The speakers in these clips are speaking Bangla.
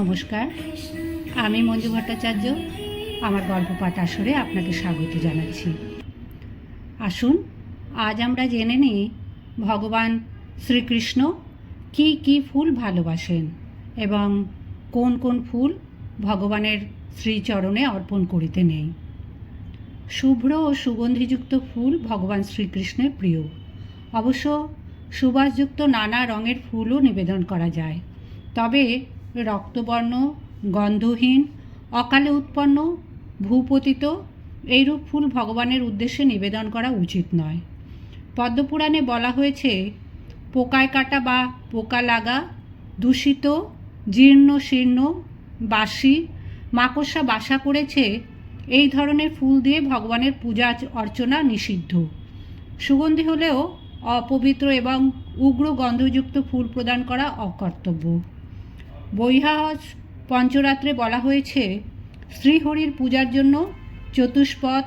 নমস্কার। আমি মঞ্জু ভট্টাচার্য, আমার পাঠ আসরে আপনাকে স্বাগত জানাচ্ছি। আসুন, আজ আমরা জেনে নিই ভগবান শ্রীকৃষ্ণ কি কি ফুল ভালোবাসেন এবং কোন কোন ফুল ভগবানের শ্রীচরণে অর্পণ করিতে নেই। শুভ্র ও সুগন্ধিযুক্ত ফুল ভগবান শ্রীকৃষ্ণের প্রিয়। অবশ্য সুবাসযুক্ত নানা রঙের ফুলও নিবেদন করা যায়। তবে রক্তবর্ণ, গন্ধহীন, অকালে উৎপন্ন, ভূপতিত, এইরূপ ফুল ভগবানের উদ্দেশ্যে নিবেদন করা উচিত নয়। পদ্মপুরাণে বলা হয়েছে, পোকায় কাটা বা পোকা লাগা, দূষিত, জীর্ণ, শীর্ণ, বাসি, মাকড়সা বাসা করেছে, এই ধরনের ফুল দিয়ে ভগবানের পূজা অর্চনা নিষিদ্ধ। সুগন্ধি হলেও অপবিত্র এবং উগ্র গন্ধযুক্ত ফুল প্রদান করা অকর্তব্য। বৈহাস পঞ্চরাত্রে বলা হয়েছে, শ্রীহরির পূজার জন্য চতুষ্পথ,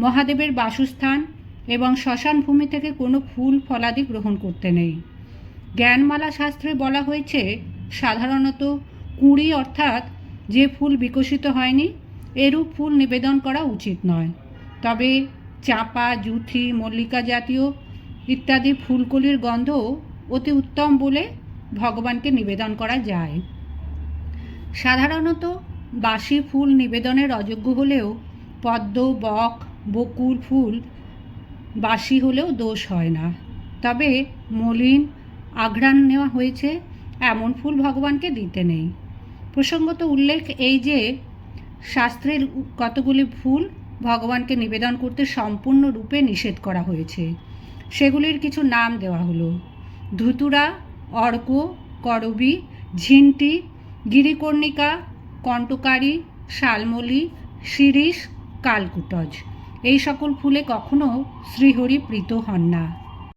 মহাদেবের বাসস্থান এবং শ্মশান ভূমি থেকে কোনো ফুল ফলাদি গ্রহণ করতে নেই। জ্ঞানমালা শাস্ত্রে বলা হয়েছে, সাধারণত কুঁড়ি অর্থাৎ যে ফুল বিকশিত হয়নি, এরূপ ফুল নিবেদন করা উচিত নয়। তবে চাপা, জুথি, মল্লিকা জাতীয় ইত্যাদি ফুলকলির গন্ধ অতি উত্তম বলে ভগবানকে নিবেদন করা যায়। সাধারণত বাসি ফুল নিবেদনের অযোগ্য হলেও পদ্ম, বক, বকুল ফুল বাসি হলেও দোষ হয় না। তবে মলিন আঘ্রাণ নেওয়া হয়েছে, এমন ফুল ভগবানকে দিতে নেই। প্রসঙ্গত উল্লেখ এই যে, শাস্ত্রের কতগুলি ফুল ভগবানকে নিবেদন করতে সম্পূর্ণরূপে নিষেধ করা হয়েছে। সেগুলির কিছু নাম দেওয়া হলো। ধুতুরা, অর্ক, করবী, ঝিন্টি গিরিকর্ণিকা কণ্টকারী শালমলি শিরিষ কালকুটজ। এই সকল ফুলে কখনো শ্রীহরি প্রীত হন না।